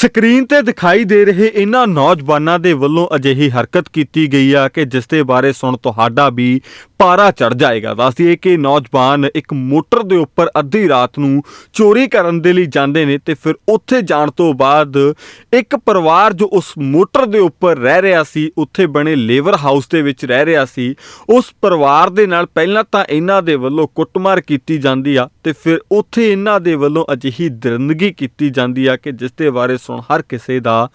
Screen ਤੇ ਦਿਖਾਈ ਦੇ ਰਹੇ ਇਹਨਾਂ ਨੌਜਵਾਨਾਂ ਦੇ ਵੱਲੋਂ ਅਜਿਹੀ ਹਰਕਤ ਕੀਤੀ ਗਈ ਆ ਕਿ ਜਿਸ ਦੇ ਬਾਰੇ ਸੁਣ ਤੁਹਾਡਾ ਵੀ ਪਾਰਾ ਚੜ ਜਾਏਗਾ। ਦੱਸਦੀਏ ਕਿ ਨੌਜਵਾਨ ਇੱਕ ਮੋਟਰ ਦੇ ਉੱਪਰ ਅੱਧੀ ਰਾਤ ਨੂੰ ਚੋਰੀ ਕਰਨ ਦੇ ਲਈ ਜਾਂਦੇ ਨੇ ਤੇ ਫਿਰ ਉੱਥੇ ਜਾਣ ਤੋਂ ਬਾਅਦ ਇੱਕ ਪਰਿਵਾਰ ਜੋ ਉਸ ਮੋਟਰ ਦੇ ਉੱਪਰ ਰਹਿ ਰਿਹਾ ਸੀ, ਉੱਥੇ ਬਣੇ ਲੇਬਰ ਹਾਊਸ ਦੇ ਵਿੱਚ ਰਹਿ ਰਿਹਾ ਸੀ, ਉਸ ਪਰਿਵਾਰ ਦੇ ਨਾਲ ਪਹਿਲਾਂ ਤਾਂ ਇਹਨਾਂ ਦੇ ਵੱਲੋਂ ਕੁੱਟਮਾਰ ਕੀਤੀ ਜਾਂਦੀ ਆ ਤੇ ਫਿਰ ਉੱਥੇ ਇਹਨਾਂ ਦੇ ਵੱਲੋਂ ਅਜਿਹੀ ਦਰਿੰਦਗੀ ਕੀਤੀ ਜਾਂਦੀ ਆ ਕਿ ਜਿਸ ਦੇ ਬਾਰੇ ਸੁਣ ਹਰ ਕਿਸੇ ਦਾ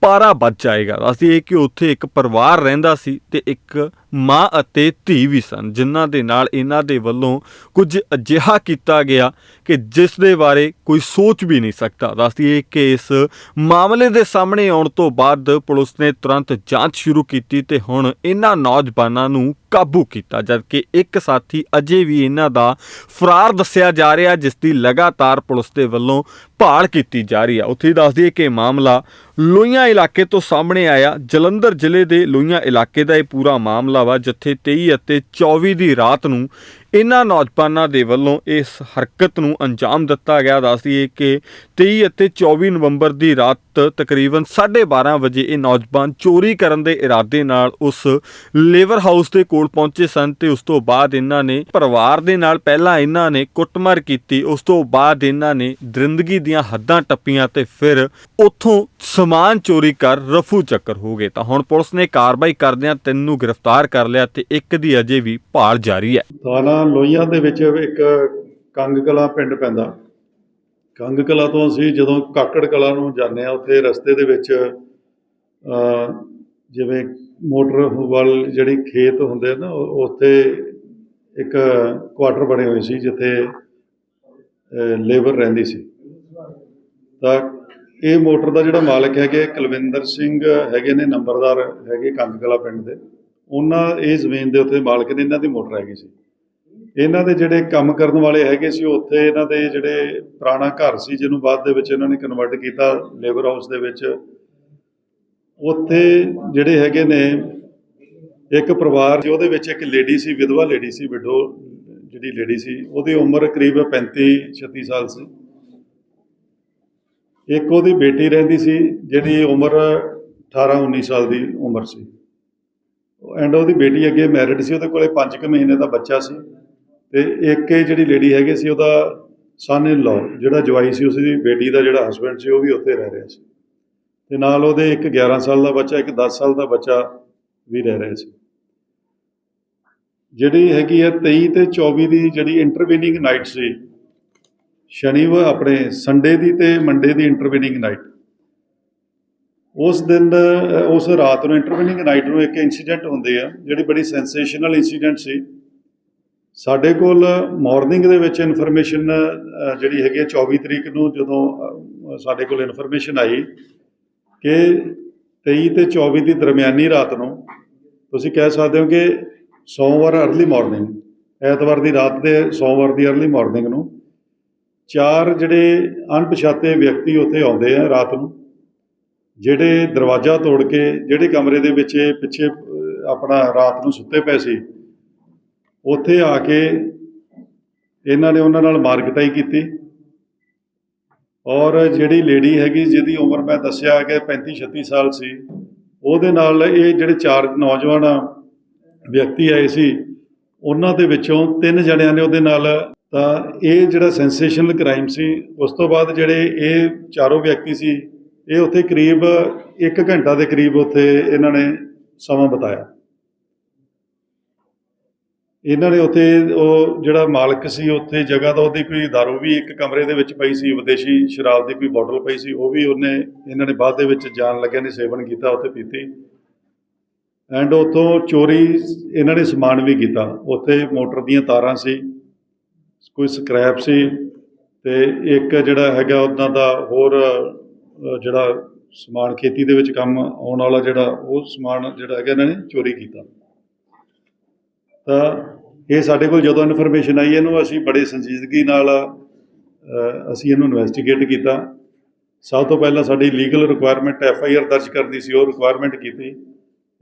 ਪਾਰਾ ਵੱਜ ਜਾਏਗਾ। ਅਸੀਂ ਇਹ ਕਿ ਉੱਥੇ ਇੱਕ ਪਰਿਵਾਰ ਰਹਿੰਦਾ ਸੀ ਤੇ ਇੱਕ ਮਾਂ ਅਤੇ ਧੀ ਵੀ ਸਨ, ਜਿਨ੍ਹਾਂ ਦੇ ਨਾਲ ਇਹਨਾਂ ਦੇ ਵੱਲੋਂ ਕੁਝ ਅਜਿਹਾ ਕੀਤਾ ਗਿਆ ਕਿ ਜਿਸ ਦੇ ਬਾਰੇ ਕੋਈ ਸੋਚ ਵੀ ਨਹੀਂ ਸਕਦਾ। ਦੱਸਦੀਏ ਕਿ ਇਸ ਮਾਮਲੇ ਦੇ ਸਾਹਮਣੇ ਆਉਣ ਤੋਂ ਬਾਅਦ ਪੁਲਿਸ ਨੇ ਤੁਰੰਤ ਜਾਂਚ ਸ਼ੁਰੂ ਕੀਤੀ ਤੇ ਹੁਣ ਇਹਨਾਂ ਨੌਜਵਾਨਾਂ ਨੂੰ ਕਾਬੂ ਕੀਤਾ, ਜਦਕਿ ਇੱਕ ਸਾਥੀ ਅਜੇ ਵੀ ਇਹਨਾਂ ਦਾ ਫਰਾਰ ਦੱਸਿਆ ਜਾ ਰਿਹਾ, ਜਿਸ ਦੀ ਲਗਾਤਾਰ ਪੁਲਿਸ ਦੇ ਵੱਲੋਂ ਭਾਲ ਕੀਤੀ ਜਾ ਰਹੀ ਹੈ। ਉੱਥੇ ਦੱਸਦੀ ਦੱਸ ਕਿ ਮਾਮਲਾ ਲੋਹੀਆਂ ਇਲਾਕੇ ਤੋਂ ਸਾਹਮਣੇ ਆਇਆ ਜਲੰਧਰ ਜ਼ਿਲ੍ਹੇ ਦੇ ਲੋਹੀਆਂ ਇਲਾਕੇ ਦਾ ਇਹ ਪੂਰਾ ਮਾਮਲਾ ਵਾ, ਜਿੱਥੇ 23 ਅਤੇ 24 ਦੀ ਰਾਤ ਨੂੰ ਇਹਨਾਂ ਨੌਜਵਾਨਾਂ ਦੇ ਵੱਲੋਂ ਇਸ ਹਰਕਤ ਨੂੰ ਅੰਜਾਮ ਦਿੱਤਾ ਗਿਆ। ਦੱਸ ਕਿ 23 ਅਤੇ 24 ਨਵੰਬਰ ਦੀ ਰਾਤ ਤਕਰੀਬਨ 12:30 ਵਜੇ ਇਹ ਨੌਜਵਾਨ ਚੋਰੀ ਕਰਨ ਦੇ ਇਰਾਦੇ ਨਾਲ ਉਸ ਲੇਬਰ ਹਾਊਸ ਦੇ ਕੋਲ ਪਹੁੰਚੇ ਸਨ ਤੇ ਉਸ ਤੋਂ ਬਾਅਦ ਇਹਨਾਂ ਨੇ ਪਰਿਵਾਰ ਦੇ ਨਾਲ ਪਹਿਲਾਂ ਇਹਨਾਂ ਨੇ ਕੁੱਟਮਾਰ ਕੀਤੀ। ਉਸ ਤੋਂ ਬਾਅਦ ਇਹਨਾਂ ਨੇ ਦਰਿੰਦਗੀ ਦੀਆਂ ਹੱਦਾਂ ਟੱਪੀਆਂ ਤੇ ਫਿਰ ਉੱਥੋਂ ਸਮਾਨ ਚੋਰੀ ਕਰ ਰਫੂ ਚੱਕਰ ਹੋ ਗਏ। ਤਾਂ ਹੁਣ ਪੁਲਿਸ ਨੇ ਕਾਰਵਾਈ ਕਰਦਿਆਂ ਤਿੰਨ ਨੂੰ ਗ੍ਰਿਫਤਾਰ ਕਰ ਲਿਆ ਤੇ ਇੱਕ ਦੀ ਅਜੇ ਵੀ ਭਾਲ ਜਾਰੀ ਹੈ। ਥਾਣਾ ਲੋਹੀਆਂ ਦੇ ਵਿੱਚ ਇੱਕ ਕੰਗ ਕਲਾ ਪਿੰਡ ਪੈਂਦਾ। ਕੰਗ ਕਲਾ ਤੋਂ ਅਸੀਂ ਜਦੋਂ ਕਾਕੜ ਕਲਾ ਨੂੰ ਜਾਂਦੇ ਆ ਉੱਥੇ ਰਸਤੇ ਦੇ ਵਿੱਚ ਜਿਵੇਂ ਮੋਟਰ ਵੱਲ ਜਿਹੜੀ ਖੇਤ ਹੁੰਦੇ ਨਾ ਉੱਥੇ ਇੱਕ ਕੁਆਟਰ ਬਣੇ ਹੋਏ ਸੀ, ਜਿੱਥੇ ਲੇਬਰ ਰਹਿੰਦੀ ਸੀ। ਤਾਂ ਇਹ ਮੋਟਰ ਦਾ ਜਿਹੜਾ ਮਾਲਕ ਹੈਗੇ ਕੁਲਵਿੰਦਰ ਸਿੰਘ ਹੈਗੇ ਨੇ, ਨੰਬਰਦਾਰ ਹੈਗੇ ਕੰਗ ਕਲਾ ਪਿੰਡ ਦੇ। ਉਹਨਾਂ, ਇਹ ਜ਼ਮੀਨ ਦੇ ਉੱਤੇ ਮਾਲਕ ਨੇ, ਇਹਨਾਂ ਦੀ ਮੋਟਰ ਹੈਗੀ ਸੀ। ਇਹਨਾਂ ਦੇ ਜਿਹੜੇ ਕੰਮ ਕਰਨ ਵਾਲੇ ਹੈਗੇ ਸੀ, ਉੱਥੇ ਇਹਨਾਂ ਦੇ ਜਿਹੜੇ ਪੁਰਾਣਾ ਘਰ ਸੀ, ਜਿਹਨੂੰ ਬਾਅਦ ਦੇ ਵਿੱਚ ਇਹਨਾਂ ਨੇ ਕਨਵਰਟ ਕੀਤਾ ਲੇਬਰ ਹਾਊਸ ਦੇ ਵਿੱਚ। ਉੱਥੇ ਜਿਹੜੇ ਹੈਗੇ ਨੇ, ਇੱਕ ਪਰਿਵਾਰ ਸੀ, ਉਹਦੇ ਵਿੱਚ ਇੱਕ ਲੇਡੀ ਸੀ, ਵਿਧਵਾ ਲੇਡੀ ਸੀ ਵਿਡੋ ਜਿਹੜੀ ਲੇਡੀ ਸੀ, ਉਹਦੀ ਉਮਰ ਕਰੀਬ 35 36 ਸਾਲ ਸੀ। ਇੱਕ ਉਹਦੀ ਬੇਟੀ ਰਹਿੰਦੀ ਸੀ, ਜਿਹੜੀ ਉਮਰ 18 19 ਸਾਲ ਦੀ ਉਮਰ ਸੀ। ਐਂਡ ਉਹਦੀ ਬੇਟੀ ਅੱਗੇ ਮੈਰਿਡ ਸੀ, ਉਹਦੇ ਕੋਲੇ 5 ਕੁ ਮਹੀਨੇ ਦਾ ਬੱਚਾ ਸੀ। ਤੇ ਇੱਕ ਇਹ ਜਿਹੜੀ ਲੇਡੀ ਹੈਗੀ ਸੀ ਉਹਦਾ ਸਨ ਇਨ ਲਾਅ ਜਿਹੜਾ ਜਵਾਈ ਸੀ, ਉਸਦੀ ਬੇਟੀ ਦਾ ਜਿਹੜਾ ਹਸਬੰਡ ਸੀ, ਉਹ ਵੀ ਉੱਥੇ ਰਹਿ ਰਿਹਾ ਸੀ। ਤੇ ਨਾਲ ਉਹਦੇ ਇੱਕ 11 ਸਾਲ ਦਾ ਬੱਚਾ, ਇੱਕ 10 ਸਾਲ ਦਾ ਬੱਚਾ ਵੀ ਰਹਿ ਰਿਹਾ ਸੀ। ਜਿਹੜੀ ਹੈਗੀ ਹੈ 23 ਤੇ 24 ਦੀ ਜਿਹੜੀ ਇੰਟਰਵੀਨਿੰਗ ਨਾਈਟ ਸੀ ਸ਼ਨੀਵਾਰ ਆਪਣੇ ਸੰਡੇ ਦੀ ਤੇ ਮੰਡੇ ਦੀ ਇੰਟਰਵੀਨਿੰਗ ਨਾਈਟ ਉਸ ਦਿਨ ਉਸ ਰਾਤ ਨੂੰ ਇੰਟਰਵੀਨਿੰਗ ਨਾਈਟ ਨੂੰ ਇੱਕ ਇਨਸੀਡੈਂਟ ਹੁੰਦੇ ਆ, ਜਿਹੜੀ ਬੜੀ ਸੈਂਸੇਸ਼ਨਲ ਇਨਸੀਡੈਂਟ ਸੀ। ਸਾਡੇ ਕੋਲ ਮਾਰਨਿੰਗ ਦੇ ਵਿੱਚ ਇਨਫੋਰਮੇਸ਼ਨ ਜਿਹੜੀ ਹੈਗੀ ਹੈ 24 ਤਰੀਕ ਨੂੰ ਜਦੋਂ ਸਾਡੇ ਕੋਲ ਇਨਫੋਰਮੇਸ਼ਨ ਆਈ ਕਿ 23 ਤੇ 24 ਦੀ ਦਰਮਿਆਨੀ ਰਾਤ ਨੂੰ ਤੁਸੀਂ ਕਹਿ ਸਕਦੇ ਹੋ ਕਿ ਸੋਮਵਾਰ ਅਰਲੀ ਮਾਰਨਿੰਗ ਐਤਵਾਰ ਦੀ ਰਾਤ ਦੇ ਸੋਮਵਾਰ ਦੀ ਅਰਲੀ ਮਾਰਨਿੰਗ ਨੂੰ ਚਾਰ ਜਿਹੜੇ ਅਣਪਛਾਤੇ ਵਿਅਕਤੀ ਉੱਥੇ ਆਉਂਦੇ ਆ ਰਾਤ ਨੂੰ, ਜਿਹੜੇ ਦਰਵਾਜ਼ਾ ਤੋੜ ਕੇ, ਜਿਹੜੇ ਕਮਰੇ ਦੇ ਵਿੱਚ ਪਿੱਛੇ ਆਪਣਾ ਰਾਤ ਨੂੰ ਸੁੱਤੇ ਪਏ ਸੀ ਉੱਥੇ ਆ ਕੇ ਇਹਨਾਂ ਨੇ ਉਹਨਾਂ ਨਾਲ ਮਾਰਕਟਾਈ ਕੀਤੀ। ਔਰ ਜਿਹੜੀ ਲੇਡੀ ਹੈਗੀ ਜਿਹਦੀ ਉਮਰ ਮੈਂ ਦੱਸਿਆ ਕਿ 35 36 ਸਾਲ ਸੀ, ਉਹਦੇ ਨਾਲ ਇਹ ਜਿਹੜੇ ਚਾਰ ਨੌਜਵਾਨ ਵਿਅਕਤੀ ਆਏ ਸੀ, ਉਹਨਾਂ ਦੇ ਵਿੱਚੋਂ ਤਿੰਨ ਜਣਿਆਂ ਨੇ ਉਹਦੇ ਨਾਲ ਤਾਂ ਇਹ ਜਿਹੜਾ ਸੈਂਸੇਸ਼ਨਲ ਕ੍ਰਾਈਮ ਸੀ, ਉਸ ਤੋਂ ਬਾਅਦ ਜਿਹੜੇ ਇਹ ਚਾਰੋਂ ਵਿਅਕਤੀ ਸੀ, ਇਹ ਉੱਥੇ ਕਰੀਬ 1 ਘੰਟਾ ਦੇ ਕਰੀਬ ਉੱਥੇ ਇਹਨਾਂ ਨੇ ਸਮਾਂ ਬਿਤਾਇਆ। ਇਹਨਾਂ ਨੇ ਉੱਥੇ ਉਹ ਜਿਹੜਾ ਮਾਲਕ ਸੀ, ਉੱਥੇ ਜਗ੍ਹਾ ਦਾ ਉਹਦੀ ਕੋਈ ਦਾਰੂ ਵੀ ਇੱਕ ਕਮਰੇ ਦੇ ਵਿੱਚ ਪਈ ਸੀ, ਵਿਦੇਸ਼ੀ ਸ਼ਰਾਬ ਦੀ ਕੋਈ ਬੋਟਲ ਪਈ ਸੀ, ਉਹ ਵੀ ਉਹਨੇ ਇਹਨਾਂ ਨੇ ਬਾਅਦ ਦੇ ਵਿੱਚ ਜਾਣ ਲੱਗਿਆ ਨੇ ਸੇਵਨ ਕੀਤਾ, ਉੱਥੇ ਪੀਤੀ। ਐਂਡ ਉੱਥੋਂ ਚੋਰੀ ਇਹਨਾਂ ਨੇ ਸਮਾਨ ਵੀ ਕੀਤਾ। ਉੱਥੇ ਮੋਟਰ ਦੀਆਂ ਤਾਰਾਂ ਸੀ, ਕੋਈ ਸਕ੍ਰੈਪ ਸੀ ਤੇ ਇੱਕ ਜਿਹੜਾ ਹੈਗਾ ਉਹਨਾਂ ਦਾ ਹੋਰ ਜਿਹੜਾ ਸਮਾਨ ਖੇਤੀ ਦੇ ਵਿੱਚ ਕੰਮ ਆਉਣ ਵਾਲਾ ਜਿਹੜਾ ਉਹ ਸਮਾਨ ਜਿਹੜਾ ਹੈਗਾ ਇਹਨਾਂ ਨੇ ਚੋਰੀ ਕੀਤਾ। ਤਾਂ ਇਹ ਸਾਡੇ ਕੋਲ ਜਦੋਂ ਇਨਫੋਰਮੇਸ਼ਨ ਆਈ, ਇਹਨੂੰ ਅਸੀਂ ਬੜੇ ਸੰਜੀਦਗੀ ਨਾਲ ਅਸੀਂ ਇਹਨੂੰ ਇਨਵੈਸਟੀਗੇਟ ਕੀਤਾ। ਸਭ ਤੋਂ ਪਹਿਲਾਂ ਸਾਡੀ legal requirement F I R ਦਰਜ ਕਰਨੀ ਸੀ, ਉਹ ਰਿਕੁਆਇਰਮੈਂਟ ਕੀਤੀ।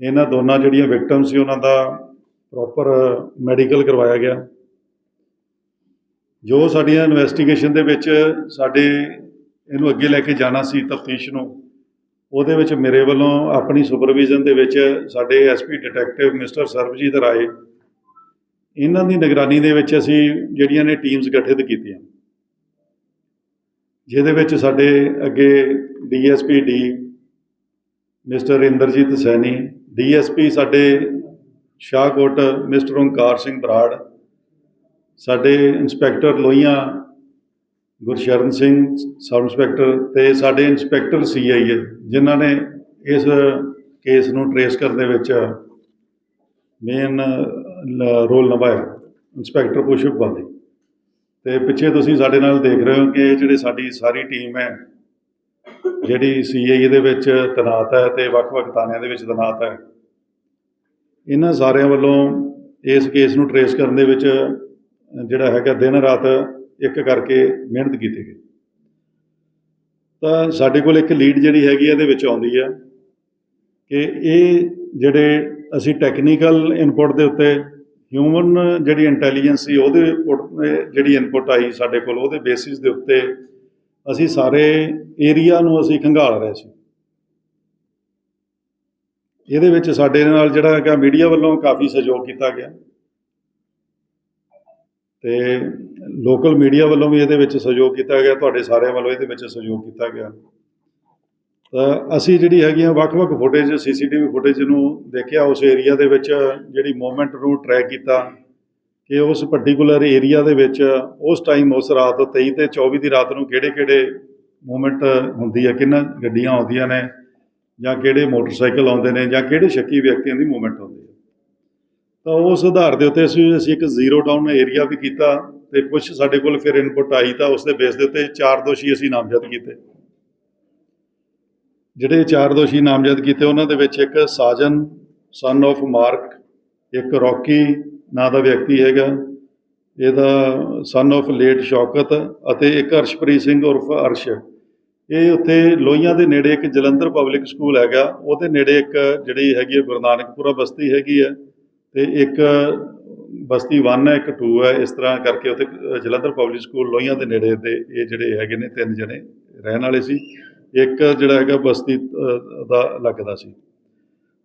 ਇਹਨਾਂ ਦੋਨਾਂ ਜਿਹੜੀਆਂ ਵਿਕਟਮ ਸੀ, ਉਹਨਾਂ ਦਾ ਪ੍ਰੋਪਰ ਮੈਡੀਕਲ ਕਰਵਾਇਆ ਗਿਆ। ਜੋ ਸਾਡੀਆਂ ਇਨਵੈਸਟੀਗੇਸ਼ਨ ਦੇ ਵਿੱਚ ਸਾਡੇ ਇਹਨੂੰ ਅੱਗੇ ਲੈ ਕੇ ਜਾਣਾ ਸੀ ਤਫਤੀਸ਼ ਨੂੰ, ਉਹਦੇ ਵਿੱਚ ਮੇਰੇ ਵੱਲੋਂ ਆਪਣੀ ਸੁਪਰਵਿਜ਼ਨ ਦੇ ਵਿੱਚ ਸਾਡੇ S P detective mister Sarabjit Rai ਇਹਨਾਂ ਦੀ ਨਿਗਰਾਨੀ ਦੇ ਵਿੱਚ ਅਸੀਂ ਜਿਹੜੀਆਂ ਨੇ ਟੀਮਸ ਗਠਿਤ ਕੀਤੀਆਂ। ਜਿਹਦੇ ਵਿੱਚ ਸਾਡੇ ਅੱਗੇ D S P D mister Inderjit Saini, D S P ਸਾਡੇ ਸ਼ਾਹਕੋਟ ਮਿਸਟਰ ਓਂਕਾਰ ਸਿੰਘ ਬਰਾੜ, ਸਾਡੇ inspector Lohian Gursharan Singh, sub inspector ਤੇ ਸਾਡੇ ਇੰਸਪੈਕਟਰ ਸੀਆਈਏ ਜਿਨ੍ਹਾਂ ਨੇ ਇਸ ਕੇਸ ਨੂੰ ਟਰੇਸ ਕਰਨ ਦੇ ਵਿੱਚ ਮੇਨ ਰੋਲ ਨਿਭਾਇਆ ਇੰਸਪੈਕਟਰ ਪੁਸ਼ਪ ਬਾਲੀ ਤੇ ਪਿੱਛੇ ਤੁਸੀਂ ਸਾਡੇ ਨਾਲ ਦੇਖ ਰਹੇ ਹੋ ਕਿ ਇਹ ਜਿਹੜੇ ਸਾਡੀ ਸਾਰੀ ਟੀਮ ਹੈ, ਜਿਹੜੀ ਸੀਆਈਏ ਦੇ ਵਿੱਚ ਤੈਨਾਤ ਹੈ ਤੇ ਵੱਖ-ਵੱਖ ਥਾਣਿਆਂ ਦੇ ਵਿੱਚ ਤੈਨਾਤ ਹੈ, ਇਹਨਾਂ ਸਾਰਿਆਂ ਵੱਲੋਂ ਇਸ ਕੇਸ ਨੂੰ ਟਰੇਸ ਕਰਨ ਦੇ ਵਿੱਚ, ਜਿਹੜਾ ਹੈਗਾ ਦਿਨ ਰਾਤ ਇੱਕ ਕਰਕੇ ਮਿਹਨਤ ਕੀਤੀ ਗਈ। ਤਾਂ ਸਾਡੇ ਕੋਲ ਇੱਕ ਲੀਡ ਜਿਹੜੀ ਹੈਗੀ ਇਹਦੇ ਵਿੱਚ ਆਉਂਦੀ ਹੈ ਕਿ ਇਹ ਜਿਹੜੇ ਅਸੀਂ ਟੈਕਨੀਕਲ ਇਨਪੁਟ ਦੇ ਉੱਤੇ ਹਿਊਮਨ ਜਿਹੜੀ ਇੰਟੈਲੀਜੈਂਸ ਸੀ ਉਹਦੇ input, ਜਿਹੜੀ ਇਨਪੁਟ ਆਈ ਸਾਡੇ ਕੋਲ ਉਹਦੇ ਬੇਸਿਸ ਦੇ ਉੱਤੇ ਅਸੀਂ ਸਾਰੇ ਏਰੀਆ ਨੂੰ ਅਸੀਂ ਖੰਗਾਲ ਰਹੇ ਸੀ। ਇਹਦੇ ਵਿੱਚ ਸਾਡੇ ਨਾਲ ਜਿਹੜਾ ਹੈਗਾ ਮੀਡੀਆ ਵੱਲੋਂ ਕਾਫੀ ਸਹਿਯੋਗ ਕੀਤਾ ਗਿਆ। ਤੇ ਲੋਕਲ ਮੀਡੀਆ ਵੱਲੋਂ ਵੀ ਇਹਦੇ ਵਿੱਚ ਸਹਿਯੋਗ ਕੀਤਾ ਗਿਆ ਤੁਹਾਡੇ ਸਾਰਿਆਂ ਵੱਲੋਂ ਇਹਦੇ ਵਿੱਚ ਸਹਿਯੋਗ ਕੀਤਾ ਗਿਆ। ਤਾਂ ਅਸੀਂ ਜਿਹੜੀ ਹੈਗੀਆਂ ਵੱਖ-ਵੱਖ ਫੁਟੇਜ ਸੀਸੀਟੀਵੀ ਫੁਟੇਜ ਨੂੰ ਦੇਖਿਆ, ਉਸ ਏਰੀਆ ਦੇ ਵਿੱਚ ਜਿਹੜੀ ਮੂਵਮੈਂਟ ਨੂੰ ਟਰੈਕ ਕੀਤਾ ਕਿ ਉਸ ਪਾਰਟਿਕੂਲਰ ਏਰੀਆ ਦੇ ਵਿੱਚ ਉਸ ਟਾਈਮ ਉਸ ਰਾਤ 23 ਤੇ 24 ਦੀ ਰਾਤ ਨੂੰ ਕਿਹੜੇ-ਕਿਹੜੇ ਮੂਵਮੈਂਟ ਹੁੰਦੀ ਹੈ ਕਿੰਨਾ ਗੱਡੀਆਂ ਆਉਂਦੀਆਂ ਨੇ, ਜਾਂ ਕਿਹੜੇ ਮੋਟਰਸਾਈਕਲ ਆਉਂਦੇ ਨੇ, ਜਾਂ ਕਿਹੜੇ ਸ਼ੱਕੀ ਵਿਅਕਤੀਆਂ ਦੀ ਮੂਵਮੈਂਟ ਹੁੰਦੀ ਹੈ ਤਾਂ ਉਸ ਆਧਾਰ ਦੇ ਉੱਤੇ ਅਸੀਂ ਅਸੀਂ ਇੱਕ ਜ਼ੀਰੋ ਡਾਊਨ ਏਰੀਆ ਵੀ ਕੀਤਾ ਤੇ ਕੁਝ ਸਾਡੇ ਕੋਲ ਫਿਰ ਇਨਪੁਟ ਆਈ ਤਾਂ ਉਸ ਦੇ ਬੇਸ ਦੇ ਉੱਤੇ ਚਾਰ ਦੋਸ਼ੀ ਅਸੀਂ ਨਾਮਜ਼ਦ ਕੀਤੇ। ਜਿਹੜੇ ਚਾਰ ਦੋਸ਼ੀ ਨਾਮਜ਼ਦ ਕੀਤੇ, ਉਹਨਾਂ ਦੇ ਵਿੱਚ ਇੱਕ ਸਾਜਨ ਸਨ of ਮਾਰਕ ਇੱਕ ਰੌਕੀ ਨਾਂ ਦਾ ਵਿਅਕਤੀ ਹੈਗਾ। ਇਹਦਾ ਸਨ of ਲੇਟ ਸ਼ੌਕਤ ਅਤੇ ਇੱਕ ਅਰਸ਼ਪ੍ਰੀਤ ਸਿੰਘ ਉਰਫ ਅਰਸ਼। ਇਹ ਉੱਥੇ ਲੋਹੀਆਂ ਦੇ ਨੇੜੇ ਇੱਕ ਜਲੰਧਰ ਪਬਲਿਕ ਸਕੂਲ ਹੈਗਾ। ਉਹਦੇ ਨੇੜੇ ਇੱਕ ਜਿਹੜੀ ਹੈਗੀ ਹੈ ਗੁਰੂ ਨਾਨਕਪੁਰਾ ਬਸਤੀ ਹੈਗੀ ਹੈ ਤੇ ਇੱਕ ਬਸਤੀ 1 ਹੈ, ਇੱਕ 2 ਹੈ। ਇਸ ਤਰ੍ਹਾਂ ਕਰਕੇ ਉੱਥੇ ਜਲੰਧਰ ਪਬਲਿਕ ਸਕੂਲ ਲੋਹੀਆਂ ਦੇ ਨੇੜੇ ਦੇ ਇਹ ਜਿਹੜੇ ਹੈਗੇ ਨੇ, ਤਿੰਨ ਜਣੇ ਰਹਿਣ ਵਾਲੇ ਸੀ। ਇੱਕ ਜਿਹੜਾ ਹੈਗਾ ਬਸਤੀ ਦਾ ਲੱਗਦਾ ਸੀ।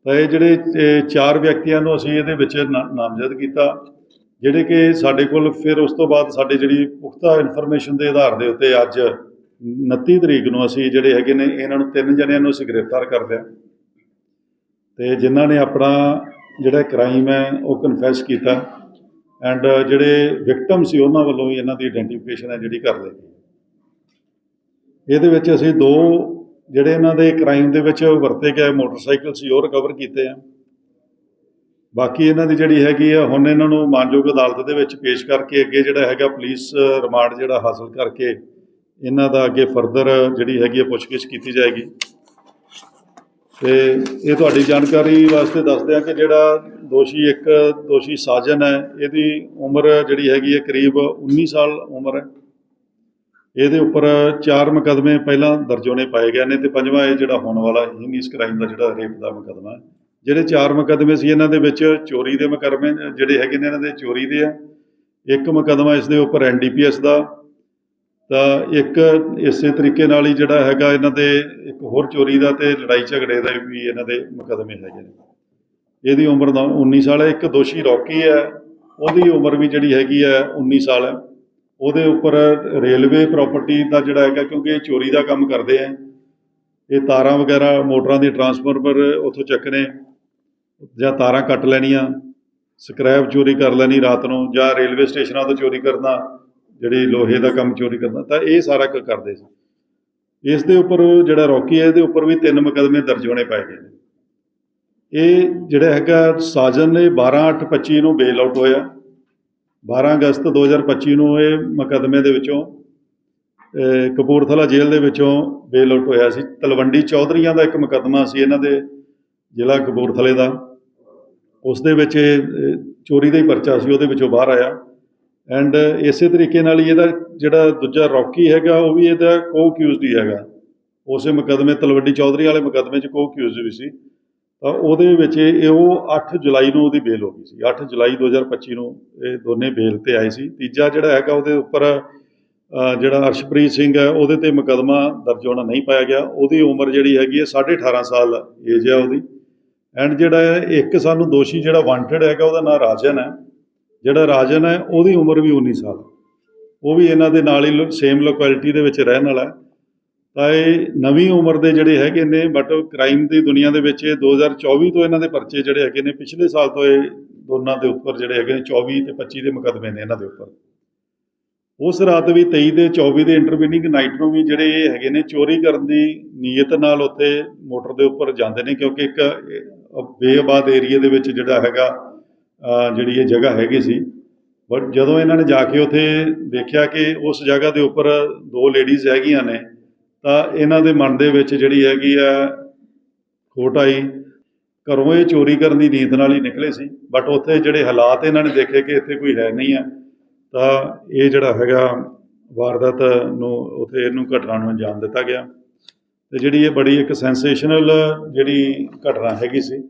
ਤਾਂ ਇਹ ਜਿਹੜੇ ਚਾਰ ਵਿਅਕਤੀਆਂ ਨੂੰ ਅਸੀਂ ਇਹਦੇ ਵਿੱਚ ਨਾਮਜ਼ਦ ਕੀਤਾ, ਜਿਹੜੇ ਕਿ ਸਾਡੇ ਕੋਲ ਫਿਰ ਉਸ ਤੋਂ ਬਾਅਦ ਸਾਡੇ ਜਿਹੜੀ ਪੁਖਤਾ ਇਨਫੋਰਮੇਸ਼ਨ ਦੇ ਆਧਾਰ ਦੇ ਉੱਤੇ ਅੱਜ 29 ਤਰੀਕ ਨੂੰ ਅਸੀਂ ਜਿਹੜੇ ਹੈਗੇ ਨੇ, ਇਹਨਾਂ ਨੂੰ ਤਿੰਨ ਜਣਿਆਂ ਨੂੰ ਅਸੀਂ ਗ੍ਰਿਫਤਾਰ ਕਰ ਲਿਆ। ਤੇ ਜਿਨ੍ਹਾਂ ਨੇ ਆਪਣਾ ਜਿਹੜਾ ਕ੍ਰਾਈਮ ਹੈ, ਉਹ ਕਨਫੈਸ ਕੀਤਾ। ਐਂਡ ਜਿਹੜੇ ਵਿਕਟਮ ਸੀ, ਉਹਨਾਂ ਵੱਲੋਂ ਵੀ ਇਹਨਾਂ ਦੀ ਆਇਡੈਂਟੀਫਿਕੇਸ਼ਨ ਹੈ ਜਿਹੜੀ ਕਰ ਲਈ ਇਹਦੇ ਵਿੱਚ ਅਸੀਂ ਦੋ ਜਿਹੜੇ ਇਹਨਾਂ ਦੇ ਕ੍ਰਾਈਮ ਦੇ ਵਿੱਚ ਵਰਤੇ ਗਏ ਮੋਟਰਸਾਈਕਲ ਸੀ, ਉਹ ਰਿਕਵਰ ਕੀਤੇ ਆ। ਬਾਕੀ ਇਹਨਾਂ ਦੀ ਜਿਹੜੀ ਹੈਗੀ ਆ, ਹੁਣ ਇਹਨਾਂ ਨੂੰ ਮਾਨਯੋਗ ਅਦਾਲਤ ਦੇ ਵਿੱਚ ਪੇਸ਼ ਕਰਕੇ ਅੱਗੇ ਜਿਹੜਾ ਹੈਗਾ ਪੁਲਿਸ ਰਿਮਾਂਡ ਜਿਹੜਾ ਹਾਸਲ ਕਰਕੇ ਇਹਨਾਂ ਦਾ ਅੱਗੇ ਫਰਦਰ ਜਿਹੜੀ ਹੈਗੀ ਆ ਪੁੱਛਗਿੱਛ ਕੀਤੀ ਜਾਏਗੀ। ਤੇ ਇਹ ਤੁਹਾਡੀ ਜਾਣਕਾਰੀ ਵਾਸਤੇ ਦੱਸਦੇ ਆ ਕਿ ਜਿਹੜਾ ਦੋਸ਼ੀ ਇੱਕ ਦੋਸ਼ੀ ਸਾਜਨ ਹੈ, ਇਹਦੀ ਉਮਰ ਜਿਹੜੀ ਹੈਗੀ ਹੈ ਕਰੀਬ 19 ਸਾਲ ਉਮਰ ਹੈ। ਇਹਦੇ ਉੱਪਰ ਚਾਰ ਮੁਕੱਦਮੇ ਪਹਿਲਾਂ ਦਰਜ ਹੋਣੇ ਪਾਏ ਗਏ ਨੇ ਤੇ ਪੰਜਵਾਂ ਇਹ ਜਿਹੜਾ ਹੋਣ ਵਾਲਾ ਹੀਨੀਸ ਕ੍ਰਾਈਮ ਦਾ ਜਿਹੜਾ ਰੇਪ ਦਾ ਮੁਕੱਦਮਾ ਜਿਹੜੇ ਚਾਰ ਮੁਕੱਦਮੇ ਸੀ ਇਹਨਾਂ ਦੇ ਵਿੱਚ ਚੋਰੀ ਦੇ ਮੁਕੱਦਮੇ ਜਿਹੜੇ ਹੈਗੇ ਨੇ ਇਹਨਾਂ ਦੇ ਚੋਰੀ ਦੇ ਆ। ਇੱਕ ਮੁਕੱਦਮਾ ਇਸ ਦੇ ਉੱਪਰ ਐਨਡੀਪੀਐਸ ਦਾ। ਤਾਂ ਇੱਕ ਇਸੇ ਤਰੀਕੇ ਨਾਲ ਹੀ ਜਿਹੜਾ ਹੈਗਾ ਇਹਨਾਂ ਦੇ ਇੱਕ ਹੋਰ ਚੋਰੀ ਦਾ ਤੇ ਲੜਾਈ ਝਗੜੇ ਦਾ ਵੀ ਇਹਨਾਂ ਦੇ ਮੁਕੱਦਮੇ ਹੈਗੇ ਨੇ। ਇਹਦੀ ਉਮਰ ਦਾ 19 ਸਾਲ ਹੈ, ਇੱਕ ਦੋਸ਼ੀ ਰੌਕੀ ਹੈ। ਉਹਦੀ ਉਮਰ ਵੀ ਜਿਹੜੀ ਹੈਗੀ ਹੈ 19 ਸਾਲ ਹੈ। ਉਹਦੇ ਉੱਪਰ ਰੇਲਵੇ ਪ੍ਰਾਪਰਟੀ ਦਾ ਜਿਹੜਾ ਹੈਗਾ, ਕਿਉਂਕਿ ਇਹ ਚੋਰੀ ਦਾ ਕੰਮ ਕਰਦੇ ਆ। ਇਹ ਤਾਰਾਂ ਵਗੈਰਾ, ਮੋਟਰਾਂ ਦੇ ਟਰਾਂਸਫਾਰਮਰ ਉੱਥੋਂ ਚੱਕਣੇ ਜਾਂ ਤਾਰਾਂ ਕੱਟ ਲੈਣੀਆਂ ਸਕ੍ਰੈਪ ਚੋਰੀ ਕਰ ਲੈਣੀ ਰਾਤ ਨੂੰ, ਜਾਂ ਰੇਲਵੇ ਸਟੇਸ਼ਨਾਂ ਤੋਂ ਚੋਰੀ ਕਰਨਾ, ਜਿਹੜੀ ਲੋਹੇ ਦਾ ਕੰਮ ਚੋਰੀ ਕਰਨਾ, ਤਾਂ ਇਹ ਸਾਰਾ ਕੁਝ ਕਰਦੇ ਸੀ। ਇਸ ਦੇ ਉੱਪਰ ਜਿਹੜਾ ਰੌਕੀ ਹੈ, ਇਹਦੇ ਉੱਪਰ ਵੀ ਤਿੰਨ ਮੁਕੱਦਮੇ ਦਰਜ ਹੋਣੇ ਪਏ ਗਏ ਨੇ। ਇਹ ਜਿਹੜਾ ਹੈਗਾ, ਸਾਜਨ ਨੇ 12/8/25 ਨੂੰ ਬੇਲ ਆਊਟ ਹੋਇਆ। 12 ਅਗਸਤ 2025 ਨੂੰ ਇਹ ਮੁਕੱਦਮੇ ਦੇ ਵਿੱਚੋਂ ਕਪੂਰਥਲਾ ਜੇਲ੍ਹ ਦੇ ਵਿੱਚੋਂ ਬੇਲ ਆਊਟ ਹੋਇਆ ਸੀ। ਤਲਵੰਡੀ ਚੌਧਰੀਆਂ ਦਾ ਇੱਕ ਮੁਕੱਦਮਾ ਸੀ ਇਹਨਾਂ ਦੇ ਜ਼ਿਲ੍ਹਾ ਕਪੂਰਥਲੇ ਦਾ। ਉਸ ਦੇ ਵਿੱਚ ਇਹ, ਚੋਰੀ ਦਾ ਹੀ ਪਰਚਾ ਸੀ ਉਹਦੇ ਵਿੱਚੋਂ ਬਾਹਰ ਆਇਆ। ਐਂਡ ਇਸੇ ਤਰੀਕੇ ਨਾਲ ਹੀ ਇਹਦਾ ਜਿਹੜਾ ਦੂਜਾ ਰੌਕੀ ਹੈਗਾ ਉਹ ਵੀ ਇਹਦਾ ਕੋ ਅਕਿਊਜ਼ਡ ਹੀ ਹੈਗਾ। ਉਸੇ ਮੁਕੱਦਮੇ ਤਲਵੰਡੀ ਚੌਧਰੀ ਵਾਲੇ ਮੁਕੱਦਮੇ 'ਚ ਕੋ ਅਕਿਊਜ਼ਡ ਵੀ ਸੀ। ਉਹਦੇ ਵਿੱਚ ਇਹ ਉਹ 8 ਜੁਲਾਈ ਨੂੰ ਉਹਦੀ ਬੇਲ ਹੋ ਗਈ ਸੀ। 8 ਜੁਲਾਈ 2025 ਨੂੰ ਇਹ ਦੋਨੇ ਬੇਲ ਤੇ ਆਏ ਸੀ। ਤੀਜਾ ਜਿਹੜਾ ਹੈਗਾ ਉਹਦੇ ਉੱਪਰ ਜਿਹੜਾ ਅਰਸ਼ਪ੍ਰੀਤ ਸਿੰਘ ਹੈ, ਉਹਦੇ ਤੇ ਮੁਕੱਦਮਾ ਦਰਜ ਹੋਣਾ ਨਹੀਂ ਪਾਇਆ ਗਿਆ। ਉਹਦੀ ਉਮਰ ਜਿਹੜੀ ਹੈਗੀ ਹੈ 18.5 ਸਾਲ ਏਜ ਹੈ ਉਹਦੀ। ਐਂਡ ਜਿਹੜਾ ਹੈ, ਇੱਕ ਸਾਨੂੰ ਦੋਸ਼ੀ ਜਿਹੜਾ ਵਾਂਟਡ ਹੈਗਾ, ਉਹਦਾ ਨਾਮ ਰਾਜਨ ਹੈ। ਜਿਹੜਾ ਰਾਜਨ ਹੈ, ਉਹਦੀ ਉਮਰ ਵੀ 19 ਸਾਲ। ਉਹ ਵੀ ਇਹਨਾਂ ਦੇ ਨਾਲ ਹੀ ਸੇਮ ਲੋਕੈਲਿਟੀ ਦੇ ਵਿੱਚ ਰਹਿਣ ਵਾਲਾ ਹੈ। ਤਾਂ ਇਹ ਨਵੀਂ ਉਮਰ ਦੇ ਜਿਹੜੇ ਹੈਗੇ ਨੇ ਬਟ ਕ੍ਰਾਈਮ ਦੀ ਦੁਨੀਆ ਦੇ ਵਿੱਚ ਇਹ 2024 ਤੋਂ ਇਹਨਾਂ ਦੇ ਪਰਚੇ ਜਿਹੜੇ ਹੈਗੇ ਨੇ, ਪਿਛਲੇ ਸਾਲ ਤੋਂ ਇਹ ਦੋਨਾਂ ਦੇ ਉੱਪਰ ਜਿਹੜੇ ਹੈਗੇ ਨੇ 24 ਤੇ 25 ਦੇ ਮੁਕੱਦਮੇ ਨੇ ਇਹਨਾਂ ਦੇ ਉੱਪਰ। ਉਸ ਰਾਤ ਵੀ 23 ਦੇ 24 ਦੇ ਇੰਟਰਵਿਨਿੰਗ ਨਾਈਟ ਨੂੰ ਵੀ ਜਿਹੜੇ ਇਹ ਹੈਗੇ ਨੇ, ਚੋਰੀ ਕਰਨ ਦੀ ਨੀਅਤ ਨਾਲ ਉੱਥੇ ਮੋਟਰ ਦੇ ਉੱਪਰ ਜਾਂਦੇ ਨੇ, ਕਿਉਂਕਿ ਇੱਕ ਇਹ ਬੇਆਬਾਦ ਏਰੀਆ ਦੇ ਵਿੱਚ ਜਿਹੜਾ ਹੈਗਾ ਜਿਹੜੀ ਇਹ ਜਗ੍ਹਾ ਹੈਗੀ ਸੀ। ਬਟ ਜਦੋਂ ਇਹਨਾਂ ਨੇ ਜਾ ਕੇ ਉੱਥੇ ਦੇਖਿਆ ਕਿ ਉਸ ਜਗ੍ਹਾ ਦੇ ਉੱਪਰ ਦੋ ਲੇਡੀਜ਼ ਹੈਗੀਆਂ ਨੇ ਤਾਂ ਇਹਨਾਂ ਦੇ ਮਨ ਦੇ ਵਿੱਚ ਜਿਹੜੀ ਹੈਗੀ ਆ ਖੋਟ ਆਈ। ਘਰੋਂ ਇਹ ਚੋਰੀ ਕਰਨ ਦੀ ਨੀਤ ਨਾਲ ਹੀ ਨਿਕਲੇ ਸੀ। ਬਟ ਉੱਥੇ ਜਿਹੜੇ ਹਾਲਾਤ ਇਹਨਾਂ ਨੇ ਦੇਖੇ ਕਿ ਇੱਥੇ ਕੋਈ ਹੈ ਨਹੀਂ ਆ, ਤਾਂ ਇਹ ਜਿਹੜਾ ਹੈਗਾ ਵਾਰਦਾਤ ਨੂੰ ਉੱਥੇ ਇਹਨੂੰ ਘਟਨਾ ਨੂੰ ਅੰਜਾਮ ਦਿੱਤਾ ਗਿਆ। ਤੇ ਜਿਹੜੀ ਇਹ ਬੜੀ ਇੱਕ ਸੈਂਸੇਸ਼ਨਲ ਜਿਹੜੀ ਘਟਨਾ ਹੈਗੀ ਸੀ